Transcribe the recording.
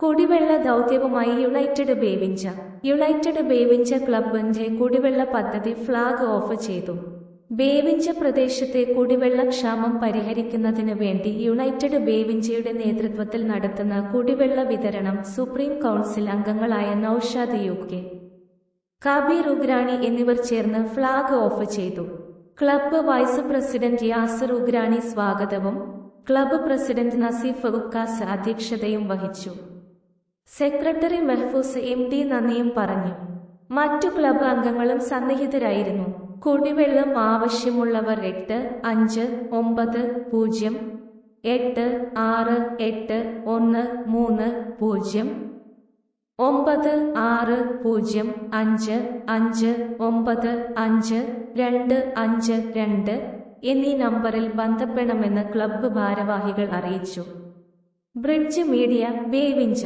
കുടിവെള്ള ദൗത്യവുമായി United Bevinja United Bevinja ക്ലബിന്റെ കുടിവെള്ള പദ്ധതി ഫ്ളാഗ് ഓഫ് ചെയ്തു. ബേവിഞ്ച പ്രദേശത്തെ കുടിവെള്ള ക്ഷാമം പരിഹരിക്കുന്നതിന് വേണ്ടി യുണൈറ്റഡ് ബേവിഞ്ചയുടെ നേതൃത്വത്തിൽ നടത്തുന്ന കുടിവെള്ള വിതരണം സുപ്രീം കൗൺസിൽ അംഗങ്ങളായ നൌഷാദ് യു കെ കബീർ ഉഗ്രാണി എന്നിവർ ചേർന്ന് ഫ്ളാഗ് ഓഫ് ചെയ്തു. Club vice president Yasar Ugrani സ്വാഗതവും ക്ലബ്ബ് പ്രസിഡന്റ് നസീഫ് ഉക്കാസ് അധ്യക്ഷതയും വഹിച്ചു. സെക്രട്ടറി മെഹ്ഫൂസ് എം ഡി നന്ദിയും പറഞ്ഞു. മറ്റു ക്ലബ് അംഗങ്ങളും സന്നിഹിതരായിരുന്നു. കുടിവെള്ളം ആവശ്യമുള്ളവർ എട്ട് അഞ്ച് ഒമ്പത് പൂജ്യം എട്ട് ആറ് എട്ട് ഒന്ന് മൂന്ന് പൂജ്യം ഒമ്പത് ആറ് പൂജ്യം അഞ്ച് അഞ്ച് ഒമ്പത് അഞ്ച് രണ്ട് അഞ്ച് രണ്ട് എന്നീ നമ്പറിൽ ബന്ധപ്പെടണമെന്ന് ക്ലബ് ഭാരവാഹികൾ അറിയിച്ചു. Bridge media Bevinja